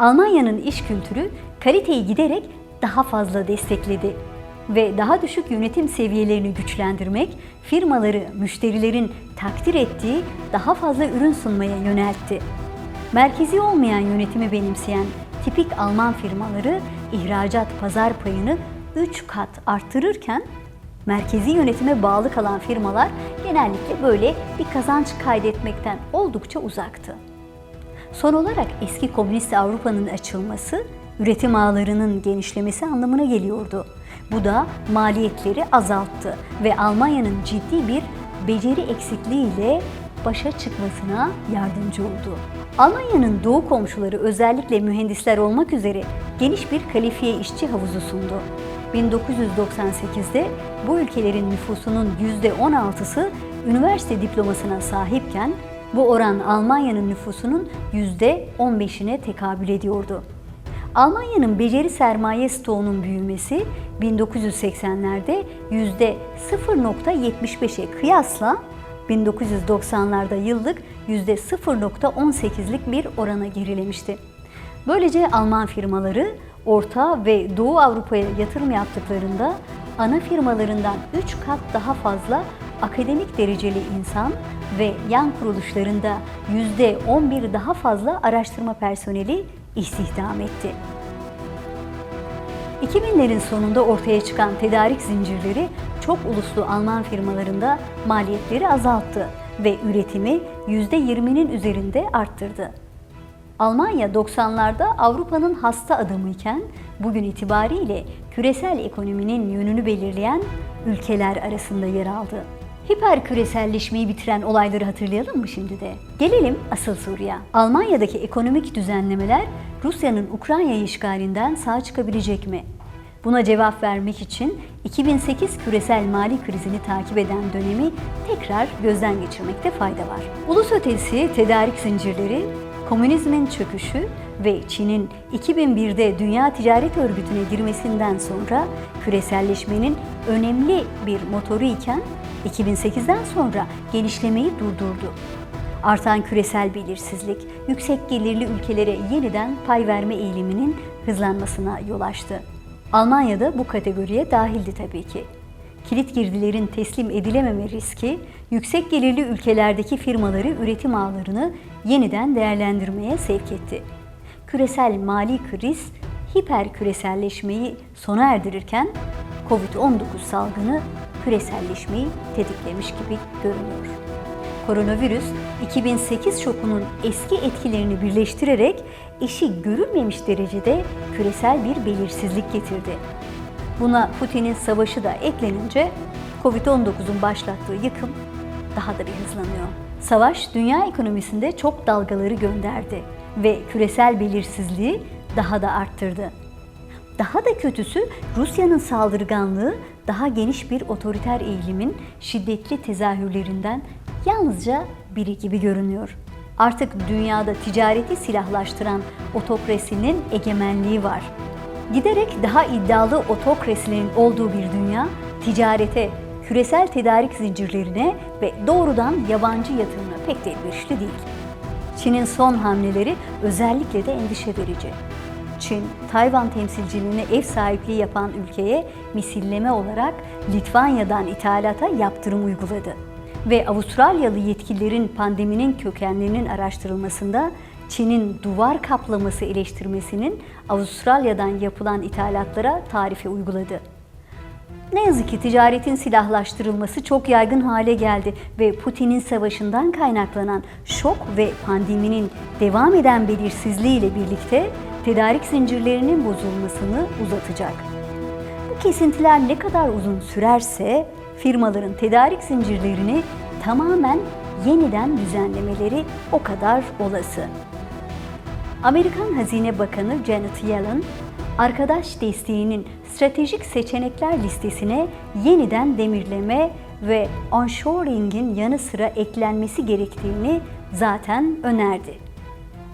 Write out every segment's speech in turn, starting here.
Almanya'nın iş kültürü kaliteyi giderek daha fazla destekledi ve daha düşük yönetim seviyelerini güçlendirmek, firmaları müşterilerin takdir ettiği daha fazla ürün sunmaya yöneltti. Merkezi olmayan yönetimi benimseyen tipik Alman firmaları ihracat pazar payını 3 kat arttırırken merkezi yönetime bağlı kalan firmalar genellikle böyle bir kazanç kaydetmekten oldukça uzaktı. Son olarak eski komünist Avrupa'nın açılması, üretim ağlarının genişlemesi anlamına geliyordu. Bu da maliyetleri azalttı ve Almanya'nın ciddi bir beceri eksikliğiyle başa çıkmasına yardımcı oldu. Almanya'nın doğu komşuları özellikle mühendisler olmak üzere geniş bir kalifiye işçi havuzu sundu. 1998'de bu ülkelerin nüfusunun %16'sı üniversite diplomasına sahipken bu oran Almanya'nın nüfusunun %15'ine tekabül ediyordu. Almanya'nın beceri sermaye stoğunun büyümesi 1980'lerde %0.75'e kıyasla 1990'larda yıllık %0.18'lik bir orana gerilemişti. Böylece Alman firmaları Orta ve Doğu Avrupa'ya yatırım yaptıklarında ana firmalarından 3 kat daha fazla akademik dereceli insan ve yan kuruluşlarında %11 daha fazla araştırma personeli istihdam etti. 2000'lerin sonunda ortaya çıkan tedarik zincirleri çok uluslu Alman firmalarında maliyetleri azalttı ve üretimi %20'nin üzerinde arttırdı. Almanya 90'larda Avrupa'nın hasta adamıyken bugün itibariyle küresel ekonominin yönünü belirleyen ülkeler arasında yer aldı. Hiper küreselleşmeyi bitiren olayları hatırlayalım mı şimdi de? Gelelim asıl soruya. Almanya'daki ekonomik düzenlemeler Rusya'nın Ukrayna işgalinden sağ çıkabilecek mi? Buna cevap vermek için 2008 küresel mali krizini takip eden dönemi tekrar gözden geçirmekte fayda var. Ulus ötesi tedarik zincirleri, komünizmin çöküşü ve Çin'in 2001'de Dünya Ticaret Örgütü'ne girmesinden sonra küreselleşmenin önemli bir motoru iken 2008'den sonra genişlemeyi durdurdu. Artan küresel belirsizlik, yüksek gelirli ülkelere yeniden pay verme eğiliminin hızlanmasına yol açtı. Almanya da bu kategoriye dahildi tabii ki. Kilit girdilerin teslim edilememe riski, yüksek gelirli ülkelerdeki firmaları üretim ağlarını yeniden değerlendirmeye sevk etti. Küresel mali kriz, hiper küreselleşmeyi sona erdirirken Covid-19 salgını küreselleşmeyi tetiklemiş gibi görünüyor. Koronavirüs 2008 şokunun eski etkilerini birleştirerek eşi görülmemiş derecede küresel bir belirsizlik getirdi. Buna Putin'in savaşı da eklenince Covid-19'un başlattığı yıkım daha da bir hızlanıyor. Savaş dünya ekonomisinde çok dalgaları gönderdi ve küresel belirsizliği daha da arttırdı. Daha da kötüsü Rusya'nın saldırganlığı daha geniş bir otoriter eğilimin şiddetli tezahürlerinden yalnızca biri gibi görünüyor. Artık dünyada ticareti silahlaştıran otokrasinin egemenliği var. Giderek daha iddialı otokrasilerin olduğu bir dünya, ticarete, küresel tedarik zincirlerine ve doğrudan yabancı yatırımına pek de elverişli değil. Çin'in son hamleleri özellikle de endişe verici. Çin, Tayvan temsilciliğine ev sahipliği yapan ülkeye misilleme olarak Litvanya'dan ithalata yaptırım uyguladı. Ve Avustralyalı yetkililerin pandeminin kökenlerinin araştırılmasında Çin'in duvar kaplaması eleştirmesinin Avustralya'dan yapılan ithalatlara tarife uyguladı. Ne yazık ki ticaretin silahlaştırılması çok yaygın hale geldi ve Putin'in savaşından kaynaklanan şok ve pandeminin devam eden belirsizliği ile birlikte tedarik zincirlerinin bozulmasını uzatacak. Bu kesintiler ne kadar uzun sürerse firmaların tedarik zincirlerini tamamen yeniden düzenlemeleri o kadar olası. Amerikan Hazine Bakanı Janet Yellen, arkadaş desteğinin stratejik seçenekler listesine yeniden demirleme ve onshoring'in yanı sıra eklenmesi gerektiğini zaten önerdi.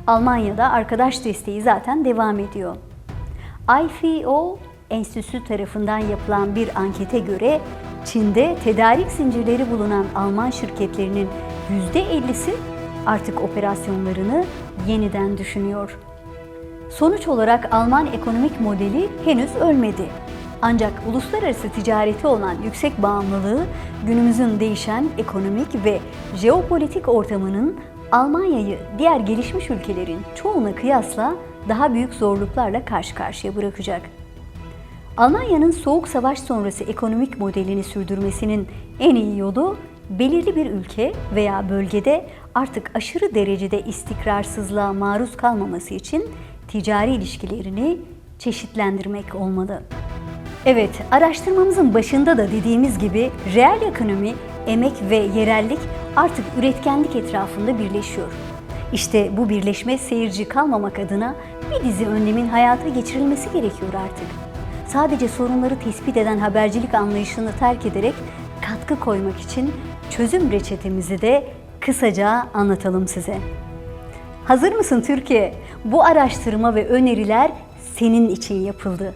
Almanya'da arkadaş desteği zaten devam ediyor. IFO Enstitüsü tarafından yapılan bir ankete göre Çin'de tedarik zincirleri bulunan Alman şirketlerinin %50'si artık operasyonlarını yeniden düşünüyor. Sonuç olarak Alman ekonomik modeli henüz ölmedi. Ancak uluslararası ticareti olan yüksek bağımlılığı günümüzün değişen ekonomik ve jeopolitik ortamının Almanya'yı diğer gelişmiş ülkelerin çoğuna kıyasla daha büyük zorluklarla karşı karşıya bırakacak. Almanya'nın soğuk savaş sonrası ekonomik modelini sürdürmesinin en iyi yolu belirli bir ülke veya bölgede artık aşırı derecede istikrarsızlığa maruz kalmaması için ticari ilişkilerini çeşitlendirmek olmalı. Evet, araştırmamızın başında da dediğimiz gibi reel ekonomi, emek ve yerellik artık üretkenlik etrafında birleşiyor. İşte bu birleşme seyirci kalmamak adına bir dizi önlemin hayata geçirilmesi gerekiyor artık. Sadece sorunları tespit eden habercilik anlayışını terk ederek katkı koymak için çözüm reçetemizi de kısaca anlatalım size. Hazır mısın Türkiye? Bu araştırma ve öneriler senin için yapıldı.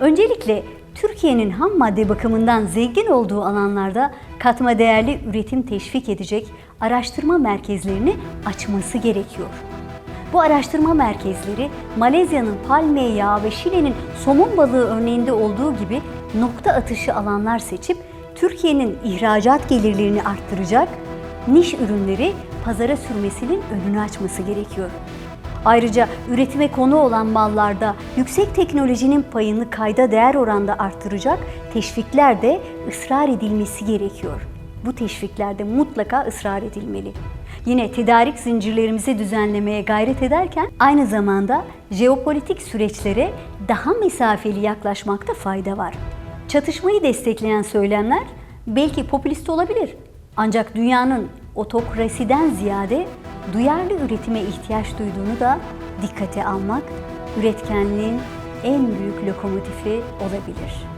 Öncelikle Türkiye'nin ham madde bakımından zengin olduğu alanlarda katma değerli üretim teşvik edecek araştırma merkezlerini açması gerekiyor. Bu araştırma merkezleri Malezya'nın palmiye yağı ve Şile'nin somon balığı örneğinde olduğu gibi nokta atışı alanlar seçip Türkiye'nin ihracat gelirlerini arttıracak niş ürünleri pazara sürmesinin önünü açması gerekiyor. Ayrıca üretime konu olan mallarda yüksek teknolojinin payını kayda değer oranda arttıracak teşvikler de ısrar edilmesi gerekiyor. Bu teşviklerde mutlaka ısrar edilmeli. Yine tedarik zincirlerimizi düzenlemeye gayret ederken aynı zamanda jeopolitik süreçlere daha mesafeli yaklaşmakta fayda var. Çatışmayı destekleyen söylemler belki popülist olabilir. Ancak dünyanın otokrasiden ziyade duyarlı üretime ihtiyaç duyduğunu da dikkate almak üretkenliğin en büyük lokomotifi olabilir.